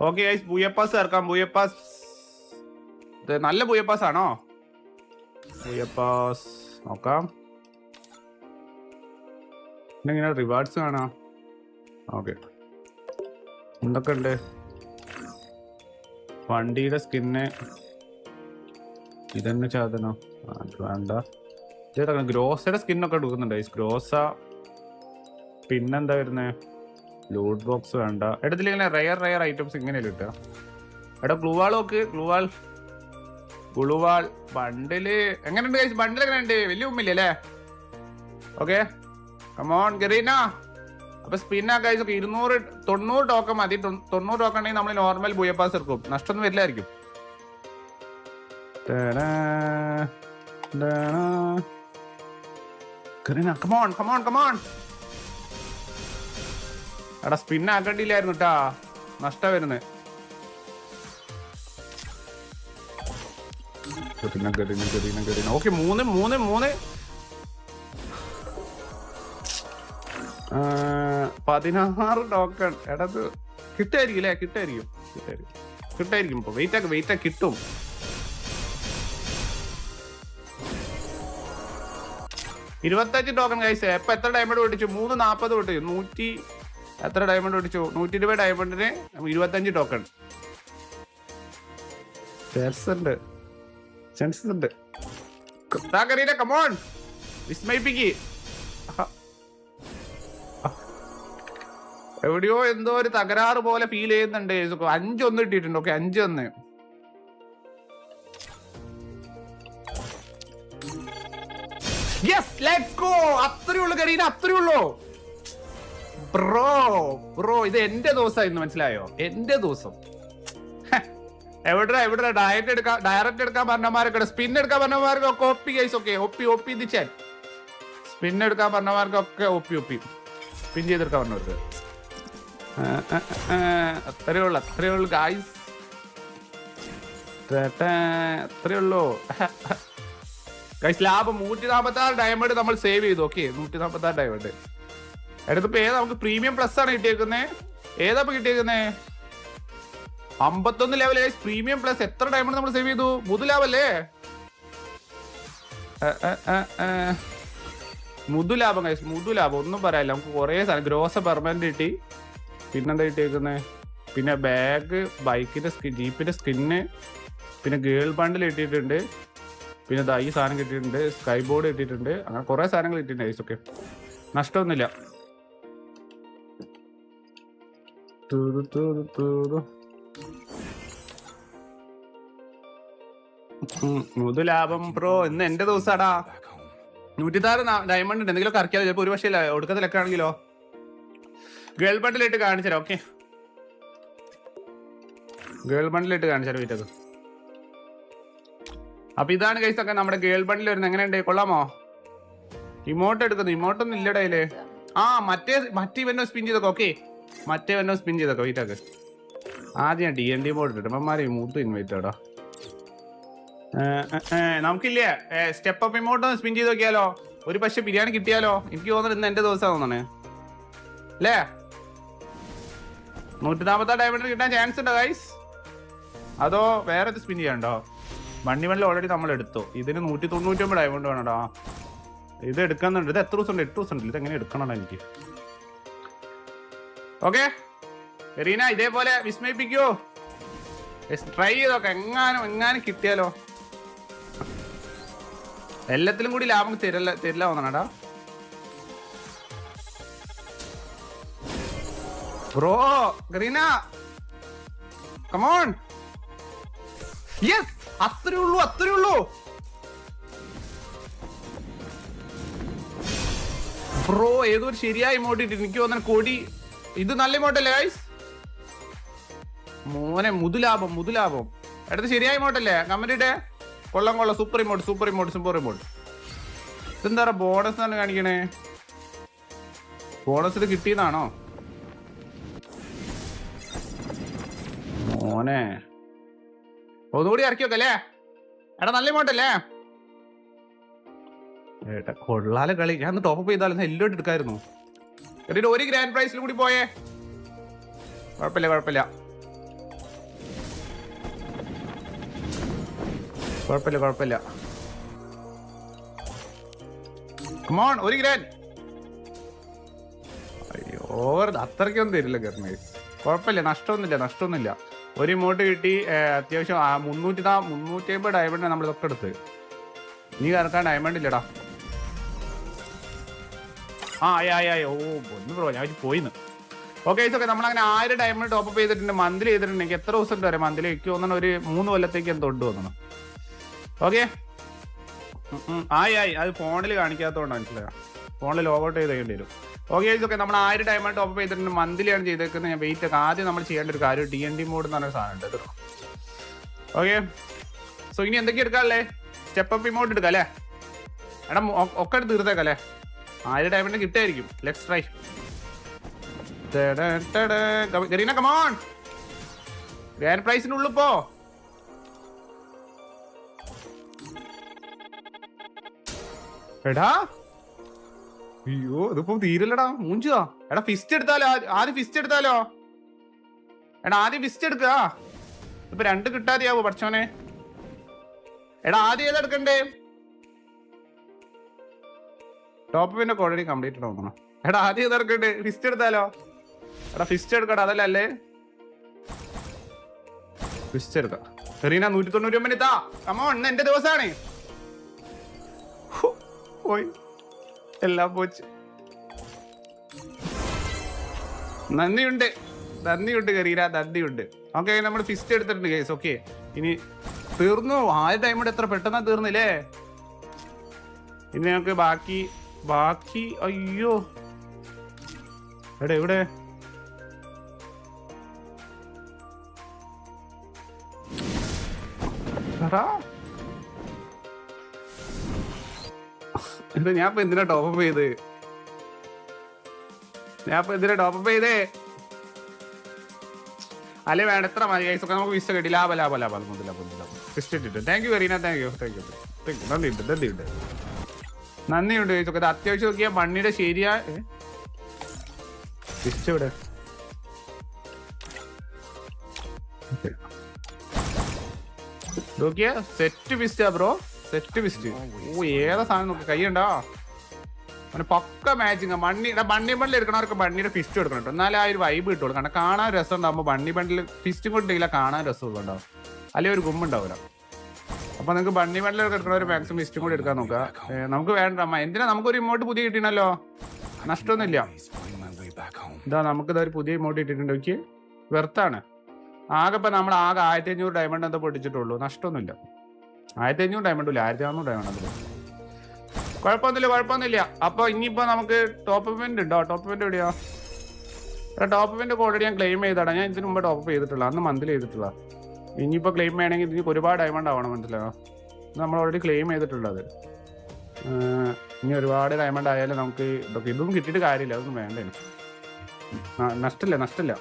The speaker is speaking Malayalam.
ഓക്കെ ഗൈസ് ബുയപ്പാസ് ചേർക്കാം ബുയപ്പാസ് നല്ല ബുയപ്പാസ് ആണോ? ബുയപ്പാസ് നോക്കാം. ഇങ്ങനെ റിവാർഡ്സ് കാണാം? ഓക്കെ എന്തൊക്കെ ഉണ്ട് വണ്ടിയുടെ സ്കിന്ന്. ഇതന്നെ ചാതനോ? വേണ്ട. ഇതേതാ ഗ്രോസയുടെ സ്കിന്നൊക്കെ എടുക്കുന്നുണ്ട് ഗ്രോസ. പിന്നെന്താ വരുന്നേ? ലൂട്ട് ബോക്സ് വേണ്ട. എടത്തിൽ ഇങ്ങനെ റയർ റയർ ഐറ്റംസ് ഇങ്ങനെയല്ലേ കിട്ടുക? എടാ ഗ്ലൂവാൾ നോക്ക് ഗ്ലൂവാൾ ഗ്ലൂവാൾ ബണ്ടിൽ എങ്ങനെയുണ്ട് കഴിച്ച് ബണ്ടിൽ എങ്ങനെയുണ്ട്? വലിയ ഉമ്മില്ല അല്ലേ? ഓക്കെ കമോൺ ഗറീന അപ്പൊ സ്പിന്ന കഴിച്ച് ഒക്കെ ഇരുന്നൂറ് തൊണ്ണൂറ് ടോക്കൺ മതി. തൊണ്ണൂറ് ടോക്കൺ ഉണ്ടെങ്കിൽ നമ്മൾ നോർമൽ ബുയപ്പാസ് എടുക്കും. നഷ്ടമൊന്നും വരില്ലായിരിക്കും. കമോൺ കമോൺ കമോൺ എടാ സ്പിൻ ആക്കണ്ടില്ലായിരുന്നു കേട്ടാ നഷ്ട വരുന്നത് ഓക്കെ മൂന്ന് മൂന്ന് മൂന്ന്. പതിനാറ് ടോക്കൺ എടത് കിട്ടായിരിക്കും അല്ലേ കിട്ടായിരിക്കും. കിട്ടായിരിക്കും കിട്ടായിരിക്കും ഇപ്പൊ. വെയിറ്റ് ആക്കി വെയിറ്റ് ആക്കി. കിട്ടും. ഇരുപത്തഞ്ച് ടോക്കൺ കഴിച്ചേ എപ്പൊ എത്ര ഡയമണ്ട് പൊട്ടിച്ചു? മൂന്ന് നാപ്പത് പൊട്ടിച്ചു. നൂറ്റി എത്ര ഡയമണ്ട് പൊട്ടിച്ചു നൂറ്റി ഇരുപത് ഡയമണ്ടിന് ഇരുപത്തഞ്ച് ടോക്കൺ കമോൺ. എവിടെയോ എന്തോ ഒരു തകരാറ് പോലെ ഫീൽ ചെയ്യുന്നുണ്ട്. അഞ്ചൊന്ന് ഇട്ടിട്ടുണ്ട് ഓക്കെ അഞ്ചൊന്ന്. യെസ് ലെറ്റ്സ് ഗോ അത്രേ ഉള്ളൂ കരീന അത്രേ ബ്രോ ബ്രോ ഇത് എന്റെ ദിവസമായിരുന്നു മനസ്സിലായോ? എന്റെ ദിവസം. എവിടെ എവിടെ ഡയറ്റ് എടുക്കാൻ ഡയറക്റ്റ് എടുക്കാൻ പറഞ്ഞമാർക്ക് സ്പിൻ എടുക്കാൻ പറഞ്ഞമാർക്കൊക്കെ ഒപ്പി ഗൈസ് ഒക്കെ. ഒപ്പി ഒപ്പി ദിച്ചാൽ സ്പിൻ എടുക്കാൻ പറഞ്ഞമാർക്കൊക്കെ ഒപ്പി ഒപ്പി. സ്പിൻ ചെയ്തെടുക്കാൻ പറഞ്ഞവർക്ക്. അത്രേ ഉള്ളു അത്രേ ഉള്ളു ഗായ്സ് അത്രേ ഉള്ളൂ. ഗൈസ് ലാഭം നൂറ്റി നാൽപ്പത്തി ആറ് ഡയമണ്ട് നമ്മൾ സേവ് ചെയ്തു. ഓക്കെ നൂറ്റി നാൽപ്പത്തി ആറ് ഡയമണ്ട് എടുത്തപ്പോ ഏതാ നമുക്ക് പ്രീമിയം പ്ലസ് ആണ് കിട്ടിയേക്കുന്നത് ഏതാ ഇപ്പൊ കിട്ടിയേക്കുന്നത് അമ്പത്തൊന്ന് ലെവൽ പ്രീമിയം പ്ലസ് എത്ര ഡയമണ്ട് നമ്മൾ സേവ് ചെയ്തു? മുതുലാവല്ലേ മുതുലാഭം കൈസ് മുതുലാഭം ഒന്നും പറയാല്ല നമുക്ക് കുറേ സാധനം. ഗ്രോസ പെർമനന്റ് കിട്ടി. പിന്നെന്താ കിട്ടിയേക്കുന്നത് പിന്നെ ബാഗ് ബൈക്കിന്റെ സ്കിൻ ജീപ്പിന്റെ സ്കിന്ന് പിന്നെ ഗേൾ ബണ്ടിൽ കിട്ടിയിട്ടുണ്ട്. പിന്നെ ഈ സാധനം കിട്ടിയിട്ടുണ്ട്. സ്കൈ ബോർഡ് കിട്ടിയിട്ടുണ്ട്. അങ്ങനെ കുറേ സാധനങ്ങൾ കിട്ടിയിട്ടുണ്ട് ഐസ് ഒക്കെ നഷ്ടമൊന്നുമില്ല. തൂതു തൂതു. ഉം, മുതു ലാഭം ബ്രോ ഇന്ന് എന്റെ ദിവസാടാ. നൂറ്റിത്താറ് ഡയമണ്ട് ഉണ്ട്. എന്തെങ്കിലും കറക്കിയാലോ ചിലപ്പോ ഒരു പക്ഷേ ഒടുക്കത്തിലൊക്കെ ആണെങ്കിലോ. ഗേൾ ബണ്ടിലിട്ട് കാണിച്ചാലോ ഓക്കെ ഗേൾ ബണ്ടിലിട്ട് കാണിച്ചാലോ വീട്ടത് അപ്പൊ ഇതാണ് കേസ് ഒക്കെ നമ്മുടെ ഗേൾ ബണ്ടിൽ വരുന്നത്. എങ്ങനെയുണ്ട്? കൊള്ളാമോ? ഇമോട്ട് എടുക്കുന്നു. ഇമോട്ടൊന്നും ഇല്ലടയില്ലേ ആ മറ്റേ മറ്റേ ഇവന്നോ സ്പിൻ ചെയ്തൊക്കെ. ഓക്കെ മറ്റേ വന്നോ സ്പിൻ ചെയ്തൊക്കെ വീട്ടാക്ക് ആദ്യം ഡി എൻ ഡി ബോർഡ് ഇട്ടിട്ട്. അമ്മമാരെ മൂത്ത് ഇൻവൈറ്റ് ആടാ നമുക്കില്ലേ? സ്റ്റെപ്പ് അപ്പ് ഇമോട്ട് സ്പിൻ ചെയ്ത് നോക്കിയാലോ? ഒരു പക്ഷെ ബിരിയാണി കിട്ടിയാലോ? എനിക്ക് തോന്നുന്നത് ഇന്ന് എന്റെ ദിവസം തോന്നണേ. അല്ലേ നൂറ്റി നാൽപ്പത്താറ് ഡയമണ്ട് കിട്ടാൻ ചാൻസ് ഉണ്ടോ ഗൈസ് അതോ വേറെ സ്പിൻ ചെയ്യാണ്ടോ വണ്ടി വെള്ളം ഓൾറെഡി നമ്മൾ എടുത്തു. ഇതിന് നൂറ്റി തൊണ്ണൂറ്റി ഒമ്പത് ഡയമണ്ട് വേണടാ. ഇത് എടുക്കുന്നുണ്ട്. ഇത് എത്ര ദിവസം ഉണ്ട് എട്ട് ദിവസം ഉണ്ട് ഇത് എങ്ങനെ എടുക്കണം എനിക്ക്? ഓക്കെ. റീന ഇതേപോലെ വിസ്മയിപ്പിക്കോ. ട്രൈ ചെയ്തോക്കെ എങ്ങാനും എങ്ങാനും കിട്ടിയാലോ? എല്ലാത്തിലും കൂടി ലാഭം തരില്ല തരില്ല തോന്നണടാ ബ്രോ ഗ്രീന കമോൺ യെസ് അത്രേ ഉള്ളൂ അത്രേ ഉള്ളൂ. ബ്രോ ഏതൊരു ശരിയായ ഇമോട്ട് ഇട്ട് എനിക്ക് വന്നാൽ കൊടി ഇത് നല്ല ഇമോട്ടല്ലേ ഗൈസ് മോനെ മുതുലാഭം മുതുലാഭം എടുത്ത് ശരിയായ ഇമോട്ടല്ലേ കമന്റ് ഇട്ടേ കൊള്ളം കൊള്ളം. Super emote super emote super emote ഇതെന്താ ബോണസ് തന്നെ കാണിക്കണേ? ബോണസ് കിട്ടിയതാണോ? മോനെ. ഒന്നുകൂടി ഇറക്കി വെക്കല്ലേ എടാ നല്ല ഇമോട്ടല്ലേ ഏട്ടാ കൊള്ളാലെ കളി. ഞാൻ ടോപ്പ് ചെയ്താലും എല്ലാം എടുക്കായിരുന്നു. എന്നിട്ട് ഒരു ഗ്രാൻഡ് പ്രൈസിൽ കൂടി പോയേ. കുഴപ്പമില്ല കുഴപ്പമില്ല. കുഴപ്പമില്ല കുഴപ്പമില്ല. കമോൺ ഒരു ഗ്രാൻഡ് അയ്യോ ഓവർ അത്രയ്ക്കൊന്നും തരില്ല ഗർണേഴ്സ് കുഴപ്പമില്ല നഷ്ടമൊന്നുമില്ല നഷ്ടമൊന്നുമില്ല. ഒരു ഇമോട്ട് കിട്ടി അത്യാവശ്യം മുന്നൂറ്റി മുന്നൂറ്റി അമ്പത് ഡയമണ്ട് നമ്മൾ ഇതൊക്കെ എടുത്ത് നീ കറക്കാൻ ഡയമണ്ട് ഇല്ലടാ. ആ ആയി ആയി ആയി ഓ ഒന്ന് ബ്രോ ഞാൻ പോയിന്ന്. ഓക്കെ ഓക്കെ നമ്മൾ അങ്ങനെ ആയിരം ഡയമണ്ട് ടോപ്പ് അപ്പ് ചെയ്തിട്ടുണ്ട് മന്ത്ലി ചെയ്തിട്ടുണ്ടെങ്കിൽ എത്ര ദിവസം വരെ മന്ത്ലി എനിക്ക് തോന്നണം ഒരു മൂന്ന് കൊല്ലത്തേക്ക് എന്തോ ഉണ്ട് തോന്നണം ഓക്കെ ആയി ആയി അത് ഫോണിൽ കാണിക്കാത്തതുകൊണ്ട് മനസ്സിലായോ ഫോണിൽ ലോഗൗട്ട് ചെയ്ത് ചെയ്യേണ്ടി വരും. ഓക്കെ ഓക്കെ നമ്മൾ ആയിരം ഡയമണ്ട് ടോപ്പ് അപ്പ് ചെയ്തിട്ടുണ്ട് മന്ത്ലിയാണ് ചെയ്തേക്കുന്നത്. ഞാൻ വെയിറ്റ് ഒക്കെ ആദ്യം നമ്മൾ ചെയ്യേണ്ട ഒരു കാര്യം ഡി എൻ ഡി മോഡ് എന്ന് പറഞ്ഞ സാധനം ഉണ്ട് ഓക്കെ സോ ഇനി എന്തൊക്കെ എടുക്കാല്ലേ സ്റ്റെപ്പ് അപ്പ് ഇമോട്ട് എടുക്കാം അല്ലേ? എടാ ഒക്കെ എടുത്ത് തീർത്തേക്കാം അല്ലേ? ആയിരം ഡയമണ്ട് കിട്ടായിരിക്കും let's try Garena come on grand പ്രൈസിനുള്ളിൽ പോ. എടാ. അയ്യോ ഇതിപ്പോ തീരല്ലടാ. മൂഞ്ചുവാ. എടാ ഫിസ്റ്റ് എടുത്താലോ? ആദ്യം ഫിസ്റ്റ് എടുത്താലോ? എടാ ആദ്യം ഫിസ്റ്റ് എടുക്കുക ഇപ്പൊ രണ്ട് കിട്ടാതെയാവോ പഠിച്ചോനെ എടാ ആദ്യം ഏതെടുക്കണ്ടേ ടോപ്പ് പിന്നെ ഓൾറെഡി കംപ്ലീറ്റ് തോന്നണം. എടാ ആദ്യം ഏതെടുക്കണ്ടേ ഫിസ്റ്റ് എടുത്താലോ? എടാ ഫിസ്റ്റ് എടുക്കടാ അതല്ല ഫിസ്റ്റ് എടുക്കാം. സെറീന നൂറ്റി തൊണ്ണൂറ്റി ഒമ്പത് താ കമോ ഇന്ന് എന്റെ ദിവസമാണ് പോയി. എല്ലാം പോച്ച്. നന്ദിയുണ്ട്. നന്ദിയുണ്ട് കരീര. നന്ദിയുണ്ട്. ഓക്കെ നമ്മൾ ഫിസ്റ്റ് എടുത്തിട്ടുണ്ട് കേസ് ഓക്കെ ഇനി തീർന്നു. ആദ്യ ടൈം എത്ര പെട്ടെന്നാ തീർന്നില്ലേ? ഇനി നമുക്ക് ബാക്കി ബാക്കി അയ്യോ. എവിടെ എവിടെ. എന്താ ഞാൻ ഇപ്പൊ എന്തിനാ ടോപ്പ് ചെയ്ത്? ഞാൻ ഇപ്പൊ എന്തിനാ ടോപ്പ് ചെയ്തേ? അല്ലെ വേണ്ട എത്ര മതി ഐസൊക്കെ നമുക്ക് വിസ കിട്ടി. ലാഭ ലാഭ ലാഭ. ലാഭ ലാഭ. ലാഭ ഇട്ടിട്ട് thank you വെറീന thank you thank you thank U നന്ദിയുണ്ട് നന്ദിയുണ്ട്. നന്ദിയുണ്ട്. ഒക്കെ അത്യാവശ്യം നോക്കിയാൽ മണ്ണിയുടെ ശരിയാ ഇവിടെ. നോക്കിയ സെറ്റ് വിസ്റ്റാ ബ്രോ സെറ്റ് വിസ്റ്റ് ഓ ഏതാ സാധനം നോക്കി. കൈയുണ്ടോ അവന് പക്ക മാച്ചിങ് ബണ്ണി ബണ്ണി ബണ്ടിൽ എടുക്കണവർക്ക് ബണ്ണിയുടെ ഫിസ്റ്റ് എടുക്കണം കേട്ടോ. എന്നാലേ ആ ഒരു വൈബ് കിട്ടുള്ളൂ. കാരണം കാണാൻ രസം ഉണ്ടാകുമ്പോൾ ബണ്ണി ബണ്ടിൽ ഫിസ്റ്റും കൊണ്ടില്ല കാണാൻ രസം ഉണ്ടാവും. അല്ലെങ്കിൽ ഒരു ഗുമ്മുണ്ടാവില്ല അപ്പൊ നിങ്ങൾക്ക് ബണ്ണി ബണ്ടിലൊക്കെ എടുക്കണ ഒരു മാക്സിമം ഇഷ്ടം കൂടി എടുക്കാൻ നോക്കുക നമുക്ക് വേണ്ട അമ്മ. എന്തിനാ നമുക്കൊരു ഇമോട്ട് പുതിയ കിട്ടണല്ലോ നഷ്ടമൊന്നുമില്ല. ഇതാ നമുക്ക് ഇതാ ഒരു പുതിയ ഇമോട്ട് ഇട്ടിട്ടുണ്ട്. നോക്കി വെർത്താണ്. ആകെ നമ്മൾ ആകെ ആയിരത്തി അഞ്ഞൂറ് ഡയമണ്ട് എന്താ പൊട്ടിച്ചിട്ടുള്ളൂ. നഷ്ടമൊന്നുമില്ല. ആയിരത്തി അഞ്ഞൂറ് ഡയമണ്ട് ഇല്ല ആയിരത്തി അറുന്നൂറ് ഡയമണ്ട് അത് കുഴപ്പമൊന്നുമില്ല കുഴപ്പമൊന്നുമില്ല. അപ്പൊ ഇനിയിപ്പോ നമുക്ക് ടോപ്പ് പെയിന്റ് ഉണ്ടോ? ടോപ്പ് പെയിന്റ് എവിടെയാ? ടോപ്പ് പെയിന്റ് ഓൾറെഡി ഞാൻ ക്ലെയിം ചെയ്തടാ ഞാൻ ഇതിനു മുമ്പ് ടോപ്പ് ചെയ്തിട്ടുള്ള അന്ന് മന്തിൽ ചെയ്തിട്ടുള്ള ഇനിയിപ്പോ ക്ലെയിം ചെയ്യണമെങ്കിൽ ഇനി ഒരുപാട് ഡയമണ്ട് ആവണം മനസ്സിലായോ? നമ്മൾ ഓൾറെഡി ക്ലെയിം ചെയ്തിട്ടുള്ളത്. ഇനി ഒരുപാട് ഡയമണ്ട് ആയാലും നമുക്ക് ഇതൊക്കെ ഇതൊന്നും കിട്ടിയിട്ട് കാര്യമില്ല അതൊന്നും വേണ്ടേ നഷ്ടമില്ല നഷ്ടമില്ല